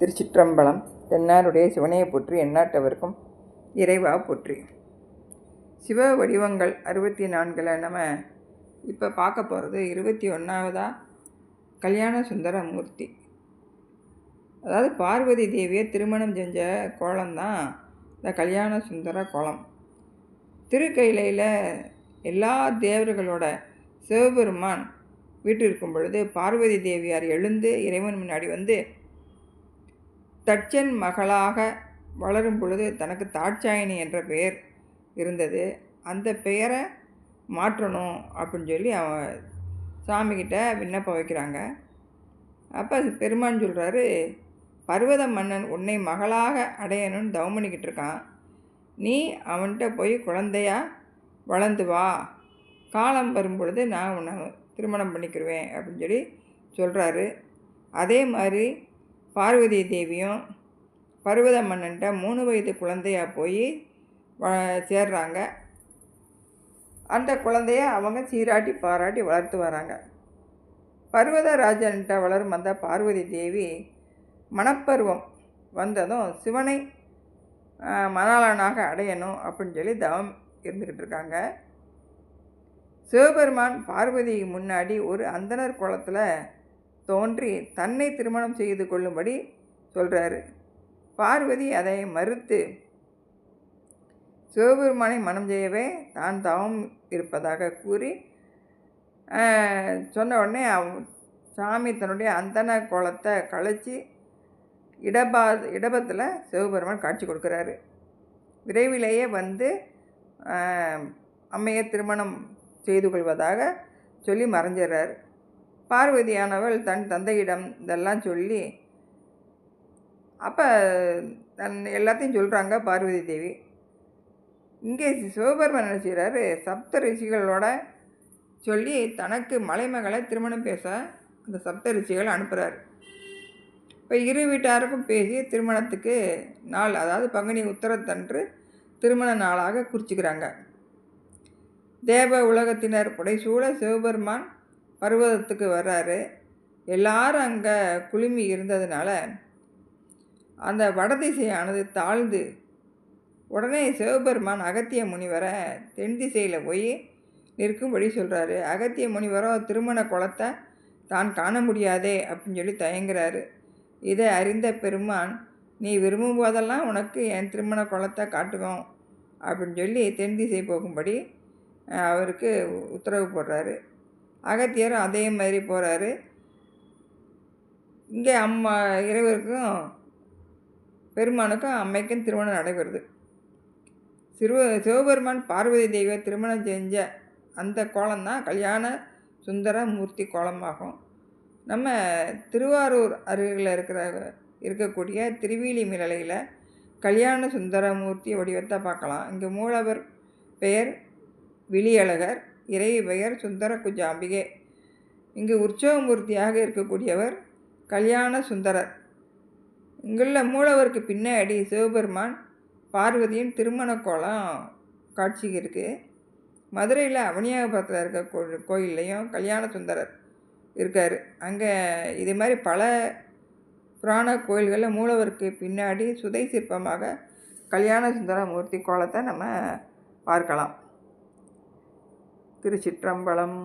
திருச்சிற்றம்பலம் தென்னாருடைய சிவனையை போற்றி எண்ணாட்டவர்க்கும் இறைவா போற்றி. சிவ வடிவங்கள் அறுபத்தி நான்கில் நம்ம இப்போ பார்க்க போகிறது இருபத்தி ஒன்றாவதாக கல்யாண சுந்தரமூர்த்தி அதாவது பார்வதி தேவியை திருமணம் செஞ்ச கோலம்தான் இந்த கல்யாண சுந்தர கோலம். திருக்கையிலையில் எல்லா தேவர்களோட சிவபெருமான் வீட்டில் இருக்கும் பொழுது பார்வதி தேவியார் எழுந்து இறைவன் முன்னாடி வந்து தட்சன் மகளாக வளரும் பொழுது தனக்கு தாட்சாயினி என்ற பெயர் இருந்தது. அந்த பெயரை மாற்றணும் அப்படின்னு சொல்லி அவன் சாமிக்கிட்ட விண்ணப்பம் வைக்கிறாங்க. அப்போ பெருமான் சொல்கிறாரு பர்வத மன்னன் உன்னை மகளாக அடையணும்னு தவமணிக்கிட்டு இருக்கான். நீ அவன்கிட்ட போய் குழந்தையா வளர்ந்து வா. காலம் வரும் பொழுது நான் உன்னை திருமணம் பண்ணிக்கிருவேன் அப்படின்னு சொல்லி சொல்கிறாரு அதே மாதிரி பார்வதி தேவியும் பருவத மன்னன்ட்ட மூணு வயது குழந்தையாக போய் சேர்றாங்க. அந்த குழந்தைய அவங்க சீராட்டி பாராட்டி வளர்த்து வராங்க. பர்வதராஜன்ட்ட வளரும் அந்த பார்வதி தேவி மணப்பருவம் வந்ததும் சிவனை மணாளனாக அடையணும் அப்படின்னு சொல்லி தவம் இருந்துக்கிட்டு இருக்காங்க. சிவபெருமான் பார்வதிக்கு முன்னாடி ஒரு அந்தனர் குளத்தில் தோன்றி தன்னை திருமணம் செய்து கொள்ளும்படி சொல்கிறாரு பார்வதி அதை மறுத்து சிவபெருமானை மனம் செய்யவே தான் தவம் இருப்பதாக கூறி சொன்ன உடனே சாமி தன்னுடைய அந்தன கோலத்தை கழித்து இடபா இடபத்தில் சிவபெருமான் காட்சி கொடுக்குறாரு. விரைவிலேயே வந்து அம்மையை திருமணம் செய்து கொள்வதாக சொல்லி மறைஞ்சிடுறாரு. பார்வதியானவள் தன் தந்தையிடம் இதெல்லாம் சொல்லி அப்போ தன் எல்லாத்தையும் சொல்கிறாங்க பார்வதி தேவி. இங்கே சிவபெருமன் என்ன செய்கிறாரு சப்த ரிஷிகளோட சொல்லி தனக்கு மலைமகளை திருமணம் பேச அந்த சப்த ரிஷிகள் அனுப்புகிறார் இப்போ இரு வீட்டாருக்கும் பேசி திருமணத்துக்கு நாள் அதாவது பங்குனி உத்தரத்தன்று திருமண நாளாக குறிச்சிக்கிறாங்க. தேவ உலகத்தினர் புடைசூழ சிவபெருமான் பர்வதத்துக்கு வர்றாரு. எல்லாரும் அங்கே குழுமி இருந்ததுனால அந்த வடதிசையானது தாழ்ந்து உடனே சிவபெருமான் அகத்திய முனிவரை தென் திசையில் போய் நிற்கும்படி சொல்கிறாரு அகத்திய முனிவரோ திருமண குளத்தை தான் காண முடியாதே அப்படின்னு சொல்லி தயங்குறாரு. இதை அறிந்த பெருமான் நீ விரும்பும் போதெல்லாம் உனக்கு என் திருமண குளத்தை காட்டுவோம் அப்படின்னு சொல்லி தென் திசை போகும்படி அவருக்கு உத்தரவு போடுறாரு. அகத்தியரும் அதே மாதிரி போகிறாரு இங்கே அம்மா இறைவருக்கும் பெருமானுக்கும் அம்மைக்கும் திருமணம் நடைபெறுது. சிறுவ சிவபெருமான் பார்வதி தெய்வ திருமணம் செஞ்ச அந்த கோலம்தான் கல்யாண சுந்தர மூர்த்தி கோலமாகும். நம்ம திருவாரூர் அருகில் இருக்கிற இருக்கக்கூடிய திருவீலி மிளலையில் கல்யாண சுந்தரமூர்த்தி வடிவத்தை பார்க்கலாம். இங்கே மூலவர் பெயர் விழியழகர். இறை பெயர் சுந்தர குஜாம்பிகே இங்கு உற்சவமூர்த்தியாக இருக்கக்கூடியவர் கல்யாண சுந்தரர். இங்குள்ள மூலவருக்கு பின்னாடி சிவபெருமான் பார்வதியின் திருமண கோலம் காட்சிக்கு இருக்குது மதுரையில் அவனியாகபுரத்தில் இருக்க கோ கோயில்லையும் கல்யாண சுந்தரர் இருக்கார். அங்கே இது மாதிரி பல புராண கோயில்களில் மூலவருக்கு பின்னாடி சுதை சிற்பமாக கல்யாண சுந்தர மூர்த்தி கோலத்தை நம்ம பார்க்கலாம். திருச்சிற்றம்பலம்.